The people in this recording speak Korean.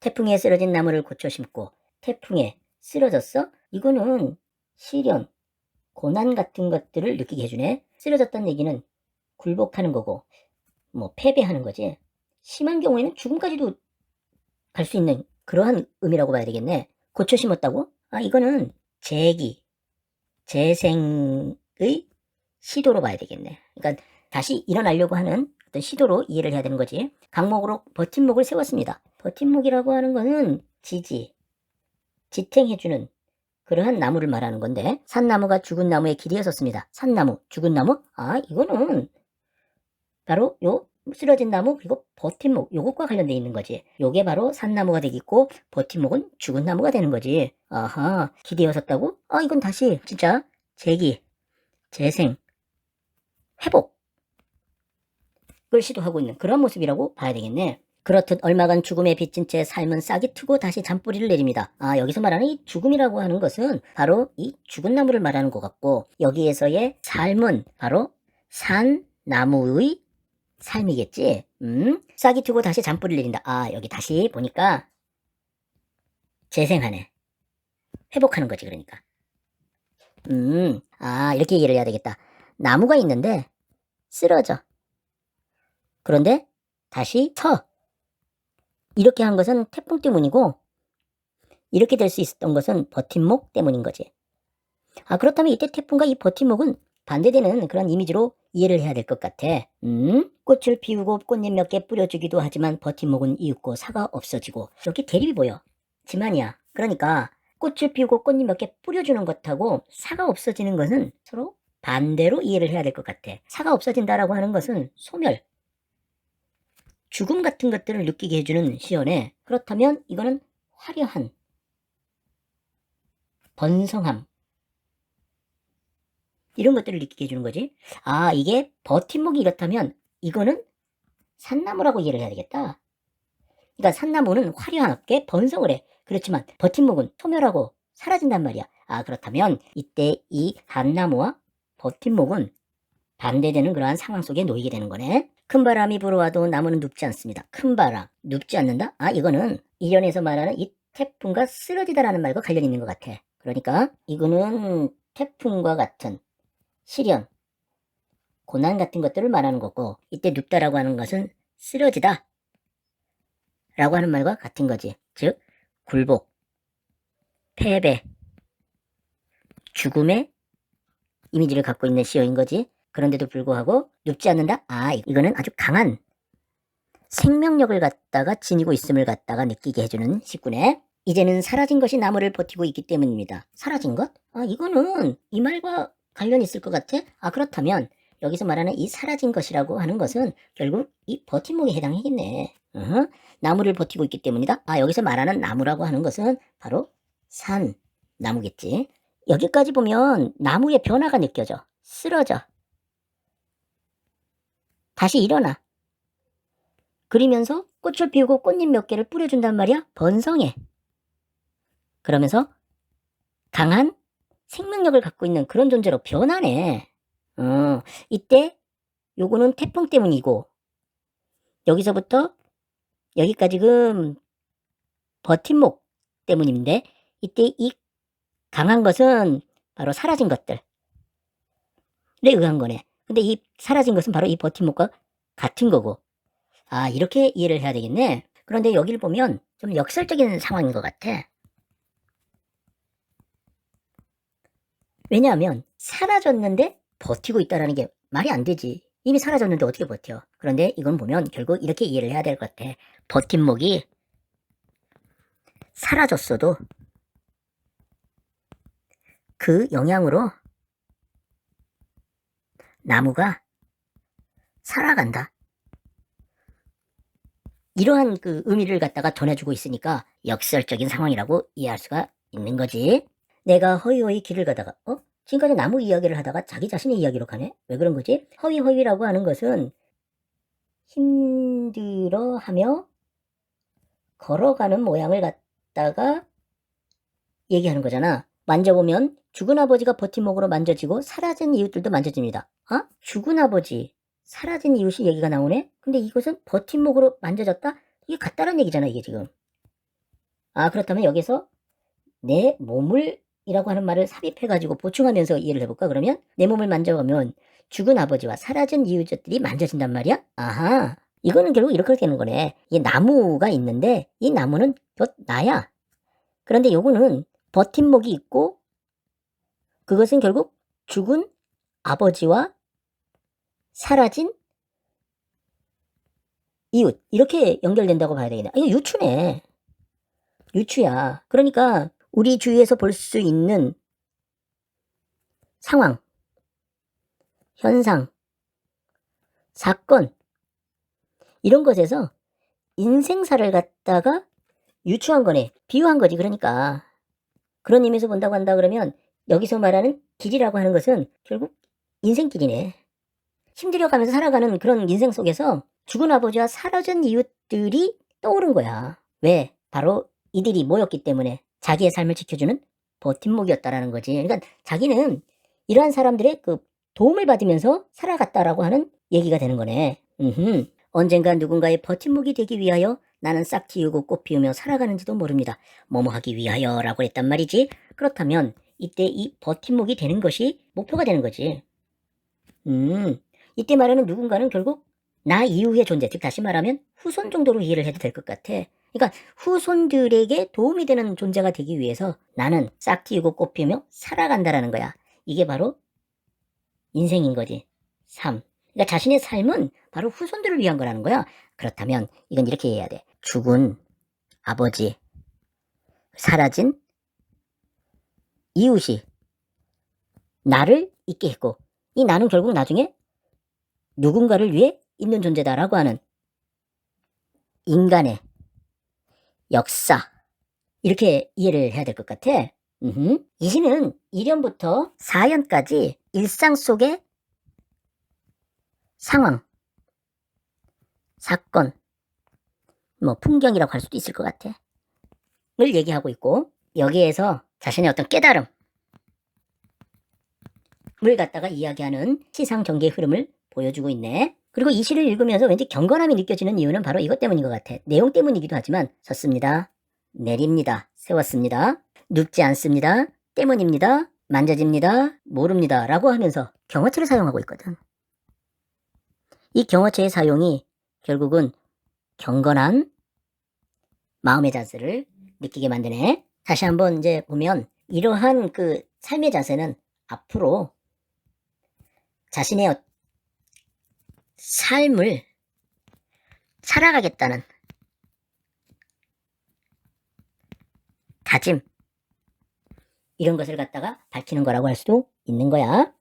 태풍에 쓰러진 나무를 고쳐 심고 태풍에 쓰러졌어? 이거는 시련, 고난 같은 것들을 느끼게 해주네. 쓰러졌다는 얘기는 굴복하는 거고, 뭐 패배하는 거지. 심한 경우에는 죽음까지도 갈 수 있는 그러한 의미라고 봐야 되겠네. 고쳐 심었다고? 아, 이거는 재기, 재생의 시도로 봐야 되겠네. 그러니까 다시 일어나려고 하는 어떤 시도로 이해를 해야 되는 거지. 강목으로 버팀목을 세웠습니다. 버팀목이라고 하는 거는 지지, 지탱해주는 그러한 나무를 말하는 건데 산나무가 죽은 나무의 길이었었습니다. 산나무, 죽은 나무? 아 이거는 바로 요 쓰러진 나무 그리고 버팀목 요것과 관련돼 있는 거지. 요게 바로 산나무가 되겠고 버팀목은 죽은 나무가 되는 거지. 아하 길이었었다고? 아 이건 다시 진짜 재기, 재생, 회복 을 시도하고 있는 그런 모습이라고 봐야 되겠네. 그렇듯 얼마간 죽음에 빚진 채 삶은 싹이 트고 다시 잔뿌리를 내립니다. 아, 여기서 말하는 이 죽음이라고 하는 것은 바로 이 죽은 나무를 말하는 것 같고, 여기에서의 삶은 바로 산, 나무의 삶이겠지? 음? 싹이 트고 다시 잔뿌리를 내린다. 아, 여기 다시 보니까 재생하네. 회복하는 거지, 그러니까. 음, 아, 이렇게 이해를 해야 되겠다. 나무가 있는데 쓰러져. 그런데 다시 서. 이렇게 한 것은 태풍 때문이고 이렇게 될 수 있었던 것은 버팀목 때문인 거지. 아 그렇다면 이때 태풍과 이 버팀목은 반대되는 그런 이미지로 이해를 해야 될 것 같아. 음? 꽃을 피우고 꽃잎 몇 개 뿌려주기도 하지만 버팀목은 이윽고 사가 없어지고 여기 대립이 보여. 지만이야. 그러니까 꽃을 피우고 꽃잎 몇 개 뿌려주는 것하고 사가 없어지는 것은 서로 반대로 이해를 해야 될 것 같아. 사가 없어진다라고 하는 것은 소멸, 죽음 같은 것들을 느끼게 해주는 시연에 그렇다면 이거는 화려한 번성함 이런 것들을 느끼게 해주는 거지. 아 이게 버팀목이 이렇다면 이거는 산나무라고 이해를 해야 되겠다. 그러니까 산나무는 화려한 업계 번성을 해. 그렇지만 버팀목은 소멸하고 사라진단 말이야. 아 그렇다면 이때 이 한나무와 버팀목은 반대되는 그러한 상황 속에 놓이게 되는 거네. 큰 바람이 불어와도 나무는 눕지 않습니다. 큰 바람, 눕지 않는다? 아, 이거는 이련에서 말하는 이 태풍과 쓰러지다라는 말과 관련이 있는 것 같아. 그러니까 이거는 태풍과 같은 시련, 고난 같은 것들을 말하는 거고 이때 눕다라고 하는 것은 쓰러지다 라고 하는 말과 같은 거지. 즉, 굴복, 패배, 죽음의 이미지를 갖고 있는 시어인 거지. 그런데도 불구하고 눕지 않는다? 아, 이거는 아주 강한 생명력을 갖다가 지니고 있음을 갖다가 느끼게 해주는 식구네. 이제는 사라진 것이 나무를 버티고 있기 때문입니다. 사라진 것? 아, 이거는 이 말과 관련이 있을 것 같아? 아, 그렇다면 여기서 말하는 이 사라진 것이라고 하는 것은 결국 이 버팀목에 해당이겠네. 어허, 나무를 버티고 있기 때문이다. 아, 여기서 말하는 나무라고 하는 것은 바로 산, 나무겠지. 여기까지 보면 나무의 변화가 느껴져. 쓰러져. 다시 일어나. 그리면서 꽃을 피우고 꽃잎 몇 개를 뿌려준단 말이야. 번성해. 그러면서 강한 생명력을 갖고 있는 그런 존재로 변하네. 어, 이때 요거는 태풍 때문이고 여기서부터 여기까지 금 버팀목 때문인데 이때 이 강한 것은 바로 사라진 것들에 의한 거네. 근데 이 사라진 것은 바로 이 버팀목과 같은 거고. 아, 이렇게 이해를 해야 되겠네. 그런데 여기를 보면 좀 역설적인 상황인 것 같아. 왜냐하면 사라졌는데 버티고 있다라는 게 말이 안 되지. 이미 사라졌는데 어떻게 버텨? 그런데 이건 보면 결국 이렇게 이해를 해야 될 것 같아. 버팀목이 사라졌어도 그 영향으로 나무가 살아간다. 이러한 그 의미를 갖다가 전해주고 있으니까 역설적인 상황이라고 이해할 수가 있는 거지. 내가 허위허위 길을 가다가, 어? 지금까지 나무 이야기를 하다가 자기 자신의 이야기로 가네? 왜 그런 거지? 허위허위라고 하는 것은 힘들어 하며 걸어가는 모양을 갖다가 얘기하는 거잖아. 만져보면 죽은 아버지가 버팀목으로 만져지고 사라진 이웃들도 만져집니다. 아? 죽은 아버지, 사라진 이웃이 얘기가 나오네? 근데 이것은 버팀목으로 만져졌다? 이게 같다는 얘기잖아, 이게 지금. 아, 그렇다면 여기서 내 몸을 이라고 하는 말을 삽입해가지고 보충하면서 이해를 해볼까? 그러면 내 몸을 만져보면 죽은 아버지와 사라진 이웃들이 만져진단 말이야? 아하. 이거는 결국 이렇게 되는 거네. 이 나무가 있는데 이 나무는 곧 나야. 그런데 요거는 버팀목이 있고 그것은 결국 죽은 아버지와 사라진 이웃 이렇게 연결된다고 봐야 되겠네. 아, 이거 유추네. 유추야. 그러니까 우리 주위에서 볼 수 있는 상황, 현상, 사건 이런 것에서 인생사를 갖다가 유추한 거네. 비유한 거지. 그러니까 그런 의미에서 본다고 한다 그러면 여기서 말하는 길이라고 하는 것은 결국 인생길이네. 힘들여가면서 살아가는 그런 인생 속에서 죽은 아버지와 사라진 이웃들이 떠오른 거야. 왜? 바로 이들이 모였기 때문에 자기의 삶을 지켜주는 버팀목이었다라는 거지. 그러니까 자기는 이러한 사람들의 그 도움을 받으면서 살아갔다라고 하는 얘기가 되는 거네. 음흠. 언젠가 누군가의 버팀목이 되기 위하여 나는 싹 틔우고 꽃 피우며 살아가는지도 모릅니다. 뭐뭐 하기 위하여라고 했단 말이지. 그렇다면 이때 이 버팀목이 되는 것이 목표가 되는 거지. 음, 이때 말하는 누군가는 결국 나 이후의 존재, 즉 다시 말하면 후손 정도로 이해를 해도 될 것 같아. 그러니까 후손들에게 도움이 되는 존재가 되기 위해서 나는 싹 틔우고 꽃 피우며 살아간다라는 거야. 이게 바로 인생인 거지. 삶. 그러니까 자신의 삶은 바로 후손들을 위한 거라는 거야. 그렇다면 이건 이렇게 해야 돼. 죽은 아버지, 사라진 이웃이 나를 있게 했고 이 나는 결국 나중에 누군가를 위해 있는 존재다라고 하는 인간의 역사 이렇게 이해를 해야 될 것 같아. 음흠. 이 시는 1연부터 4연까지 일상 속의 상황, 사건, 뭐 풍경이라고 할 수도 있을 것 같아. 을 얘기하고 있고 여기에서 자신의 어떤 깨달음 을 갖다가 이야기하는 시상 경계의 흐름을 보여주고 있네. 그리고 이 시를 읽으면서 왠지 경건함이 느껴지는 이유는 바로 이것 때문인 것 같아. 내용 때문이기도 하지만 섰습니다. 내립니다. 세웠습니다. 눕지 않습니다. 때문입니다. 만져집니다. 모릅니다. 라고 하면서 경어체를 사용하고 있거든. 이 경어체의 사용이 결국은 경건한 마음의 자세를 느끼게 만드네. 다시 한번 이제 보면 이러한 그 삶의 자세는 앞으로 자신의 어- 삶을 살아가겠다는 다짐 이런 것을 갖다가 밝히는 거라고 할 수도 있는 거야.